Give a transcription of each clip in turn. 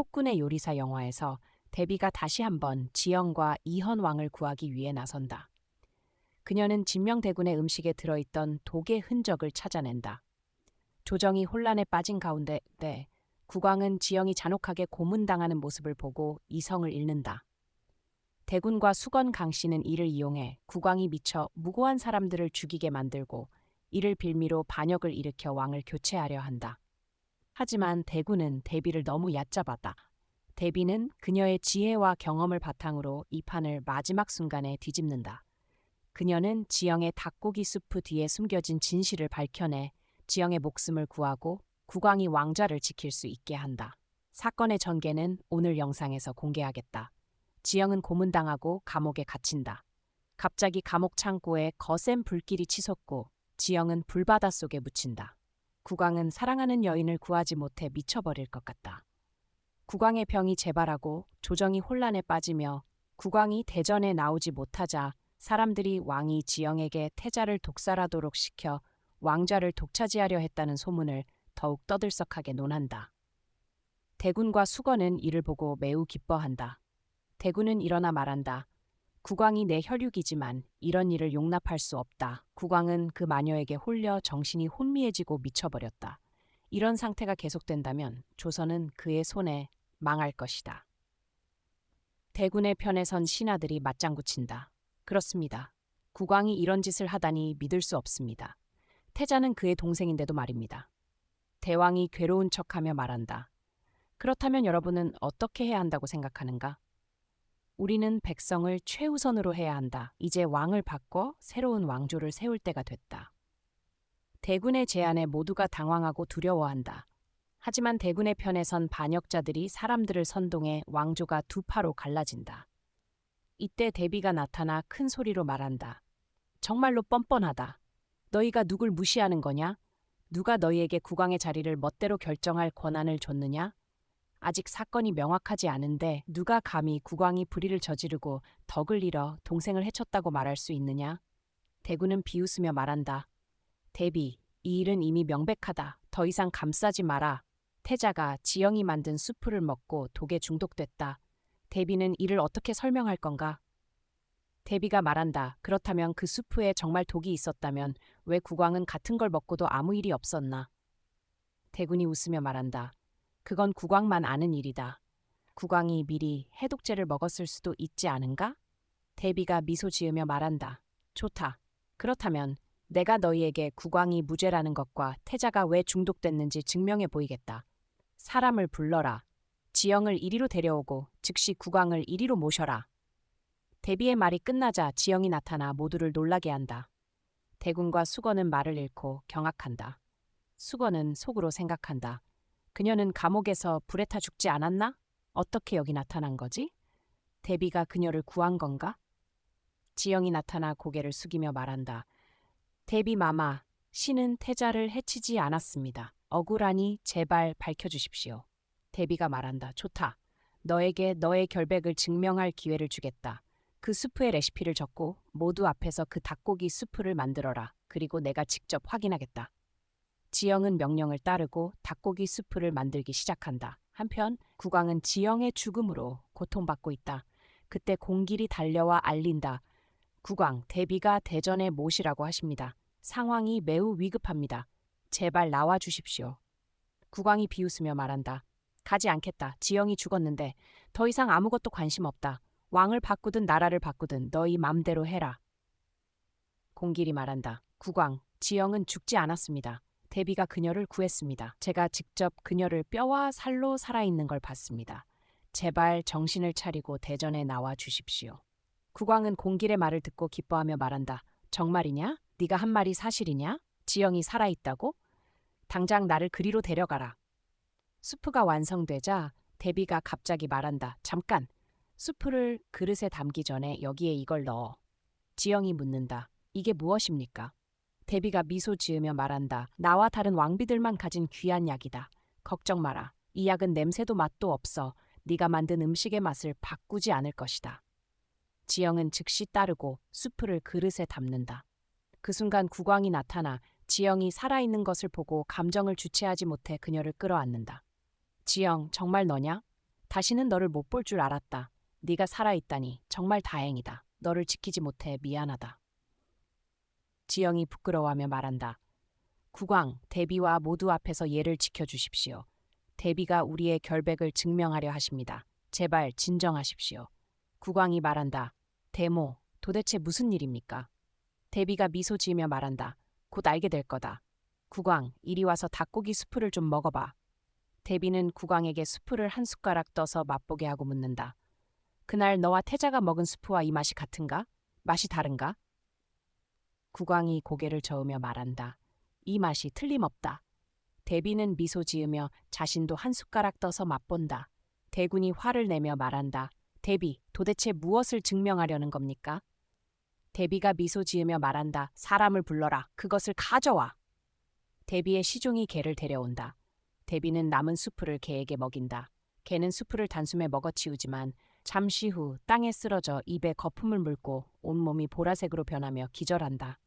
폭군의 요리사 영화에서 데비가 다시 한번 지영과 이현 왕을 구하기 위해 나선다. 그녀는 진명대군의 음식에 들어있던 독의 흔적을 찾아낸다. 조정이 혼란에 빠진 가운데 네, 국왕은 지영이 잔혹하게 고문당하는 모습을 보고 이성을 잃는다. 대군과 수건 강 씨는 이를 이용해 국왕이 미쳐 무고한 사람들을 죽이게 만들고 이를 빌미로 반역을 일으켜 왕을 교체하려 한다. 하지만 대군은 대비를 너무 얕잡았다. 대비는 그녀의 지혜와 경험을 바탕으로 이 판을 마지막 순간에 뒤집는다. 그녀는 지영의 닭고기 수프 뒤에 숨겨진 진실을 밝혀내 지영의 목숨을 구하고 국왕이 왕좌를 지킬 수 있게 한다. 사건의 전개는 오늘 영상에서 공개하겠다. 지영은 고문당하고 감옥에 갇힌다. 갑자기 감옥 창고에 거센 불길이 치솟고 지영은 불바다 속에 묻힌다. 국왕은 사랑하는 여인을 구하지 못해 미쳐버릴 것 같다. 국왕의 병이 재발하고 조정이 혼란에 빠지며 국왕이 대전에 나오지 못하자 사람들이 왕이 지영에게 태자를 독살하도록 시켜 왕좌를 독차지하려 했다는 소문을 더욱 떠들썩하게 논한다. 대군과 수건은 이를 보고 매우 기뻐한다. 대군은 일어나 말한다. 국왕이 내 혈육이지만 이런 일을 용납할 수 없다. 국왕은 그 마녀에게 홀려 정신이 혼미해지고 미쳐버렸다. 이런 상태가 계속된다면 조선은 그의 손에 망할 것이다. 대군의 편에 선 신하들이 맞장구 친다. 그렇습니다. 국왕이 이런 짓을 하다니 믿을 수 없습니다. 태자는 그의 동생인데도 말입니다. 대왕이 괴로운 척하며 말한다. 그렇다면 여러분은 어떻게 해야 한다고 생각하는가? 우리는 백성을 최우선으로 해야 한다. 이제 왕을 바꿔 새로운 왕조를 세울 때가 됐다. 대군의 제안에 모두가 당황하고 두려워한다. 하지만 대군의 편에 선 반역자들이 사람들을 선동해 왕조가 두 파로 갈라진다. 이때 대비가 나타나 큰 소리로 말한다. 정말로 뻔뻔하다. 너희가 누굴 무시하는 거냐? 누가 너희에게 국왕의 자리를 멋대로 결정할 권한을 줬느냐? 아직 사건이 명확하지 않은데 누가 감히 국왕이 불의를 저지르고 덕을 잃어 동생을 해쳤다고 말할 수 있느냐? 대구는 비웃으며 말한다. 대비, 이 일은 이미 명백하다. 더 이상 감싸지 마라. 태자가 지영이 만든 수프를 먹고 독에 중독됐다. 대비는 이를 어떻게 설명할 건가? 대비가 말한다. 그렇다면 그 수프에 정말 독이 있었다면 왜 국왕은 같은 걸 먹고도 아무 일이 없었나? 대군이 웃으며 말한다. 그건 국왕만 아는 일이다. 국왕이 미리 해독제를 먹었을 수도 있지 않은가? 대비가 미소 지으며 말한다. 좋다. 그렇다면 내가 너희에게 국왕이 무죄라는 것과 태자가 왜 중독됐는지 증명해 보이겠다. 사람을 불러라. 지영을 이리로 데려오고 즉시 국왕을 이리로 모셔라. 대비의 말이 끝나자 지영이 나타나 모두를 놀라게 한다. 대군과 수건은 말을 잃고 경악한다. 수건은 속으로 생각한다. 그녀는 감옥에서 불에 타 죽지 않았나? 어떻게 여기 나타난 거지? 데비가 그녀를 구한 건가? 지영이 나타나 고개를 숙이며 말한다. 데비 마마, 신은 태자를 해치지 않았습니다. 억울하니 제발 밝혀주십시오. 데비가 말한다. 좋다. 너에게 너의 결백을 증명할 기회를 주겠다. 그 수프의 레시피를 적고 모두 앞에서 그 닭고기 수프를 만들어라. 그리고 내가 직접 확인하겠다. 지영은 명령을 따르고 닭고기 수프를 만들기 시작한다. 한편 국왕은 지영의 죽음으로 고통받고 있다. 그때 공길이 달려와 알린다. 국왕, 대비가 대전에 모시라고 하십니다. 상황이 매우 위급합니다. 제발 나와 주십시오. 국왕이 비웃으며 말한다. 가지 않겠다. 지영이 죽었는데 더 이상 아무것도 관심 없다. 왕을 바꾸든 나라를 바꾸든 너희 맘대로 해라. 공길이 말한다. 국왕, 지영은 죽지 않았습니다. 데비가 그녀를 구했습니다. 제가 직접 그녀를 뼈와 살로 살아있는 걸 봤습니다. 제발 정신을 차리고 대전에 나와 주십시오. 국왕은 공길의 말을 듣고 기뻐하며 말한다. 정말이냐? 네가 한 말이 사실이냐? 지영이 살아있다고? 당장 나를 그리로 데려가라. 수프가 완성되자 데비가 갑자기 말한다. 잠깐. 수프를 그릇에 담기 전에 여기에 이걸 넣어. 지영이 묻는다. 이게 무엇입니까? 데비가 미소 지으며 말한다. 나와 다른 왕비들만 가진 귀한 약이다. 걱정 마라. 이 약은 냄새도 맛도 없어. 네가 만든 음식의 맛을 바꾸지 않을 것이다. 지영은 즉시 따르고 수프를 그릇에 담는다. 그 순간 국왕이 나타나 지영이 살아있는 것을 보고 감정을 주체하지 못해 그녀를 끌어안는다. 지영, 정말 너냐? 다시는 너를 못 볼 줄 알았다. 네가 살아있다니 정말 다행이다. 너를 지키지 못해 미안하다. 지영이 부끄러워하며 말한다. 국왕, 대비와 모두 앞에서 예를 지켜주십시오. 대비가 우리의 결백을 증명하려 하십니다. 제발 진정하십시오. 국왕이 말한다. 대모, 도대체 무슨 일입니까? 대비가 미소 지으며 말한다. 곧 알게 될 거다. 국왕, 이리 와서 닭고기 수프를 좀 먹어봐. 대비는 국왕에게 수프를 한 숟가락 떠서 맛보게 하고 묻는다. 그날 너와 태자가 먹은 수프와 이 맛이 같은가? 맛이 다른가? 국왕이 고개를 저으며 말한다. 이 맛이 틀림없다. 대비는 미소 지으며 자신도 한 숟가락 떠서 맛본다. 대군이 화를 내며 말한다. 대비, 도대체 무엇을 증명하려는 겁니까? 대비가 미소 지으며 말한다. 사람을 불러라. 그것을 가져와. 대비의 시종이 개를 데려온다. 대비는 남은 수프를 개에게 먹인다. 개는 수프를 단숨에 먹어치우지만 잠시 후 땅에 쓰러져 입에 거품을 물고 온몸이 보라색으로 변하며 기절한다.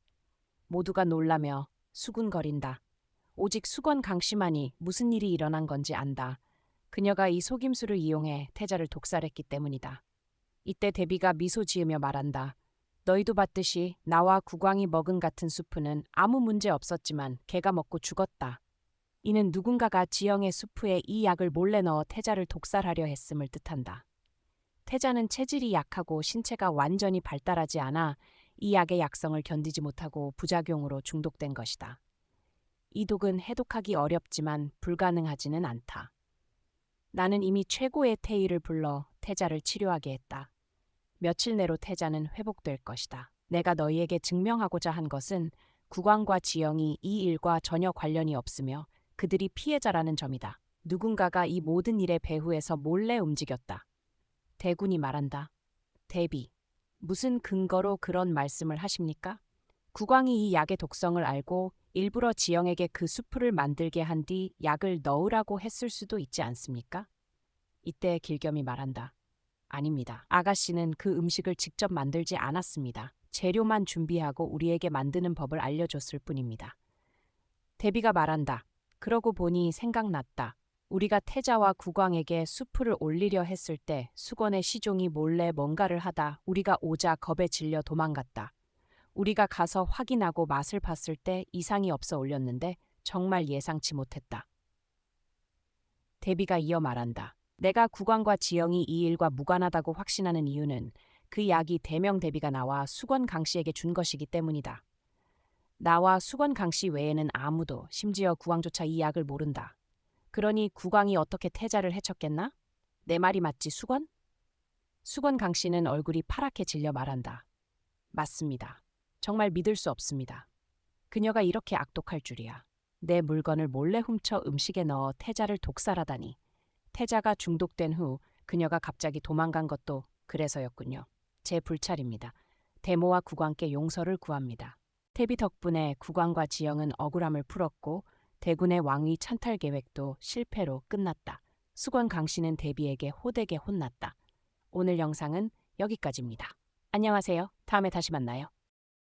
모두가 놀라며 수군거린다. 오직 수건 강씨만이 무슨 일이 일어난 건지 안다. 그녀가 이 속임수를 이용해 태자를 독살했기 때문이다. 이때 대비가 미소 지으며 말한다. 너희도 봤듯이 나와 국왕이 먹은 같은 수프는 아무 문제 없었지만 개가 먹고 죽었다. 이는 누군가가 지영의 수프에 이 약을 몰래 넣어 태자를 독살하려 했음을 뜻한다. 태자는 체질이 약하고 신체가 완전히 발달하지 않아 이 약의 약성을 견디지 못하고 부작용으로 중독된 것이다. 이 독은 해독하기 어렵지만 불가능하지는 않다. 나는 이미 최고의 태의를 불러 태자를 치료하게 했다. 며칠 내로 태자는 회복될 것이다. 내가 너희에게 증명하고자 한 것은 국왕과 지영이 이 일과 전혀 관련이 없으며 그들이 피해자라는 점이다. 누군가가 이 모든 일의 배후에서 몰래 움직였다. 대군이 말한다. 대비, 무슨 근거로 그런 말씀을 하십니까? 국왕이 이 약의 독성을 알고 일부러 지영에게 그 수프를 만들게 한 뒤 약을 넣으라고 했을 수도 있지 않습니까? 이때 길겸이 말한다. 아닙니다. 아가씨는 그 음식을 직접 만들지 않았습니다. 재료만 준비하고 우리에게 만드는 법을 알려줬을 뿐입니다. 대비가 말한다. 그러고 보니 생각났다. 우리가 태자와 국왕에게 수프를 올리려 했을 때 수건의 시종이 몰래 뭔가를 하다 우리가 오자 겁에 질려 도망갔다. 우리가 가서 확인하고 맛을 봤을 때 이상이 없어 올렸는데 정말 예상치 못했다. 대비가 이어 말한다. 내가 국왕과 지영이 이 일과 무관하다고 확신하는 이유는 그 약이 대명 대비가 나와 수건 강 씨에게 준 것이기 때문이다. 나와 수건 강 씨 외에는 아무도 심지어 국왕조차 이 약을 모른다. 그러니 국왕이 어떻게 태자를 해쳤겠나? 내 말이 맞지 수건? 수건 강 씨는 얼굴이 파랗게 질려 말한다. 맞습니다. 정말 믿을 수 없습니다. 그녀가 이렇게 악독할 줄이야. 내 물건을 몰래 훔쳐 음식에 넣어 태자를 독살하다니. 태자가 중독된 후 그녀가 갑자기 도망간 것도 그래서였군요. 제 불찰입니다. 대모와 국왕께 용서를 구합니다. 태비 덕분에 국왕과 지영은 억울함을 풀었고 대군의 왕위 찬탈 계획도 실패로 끝났다. 수건 강 씨는 대비에게 호되게 혼났다. 오늘 영상은 여기까지입니다. 안녕하세요. 다음에 다시 만나요.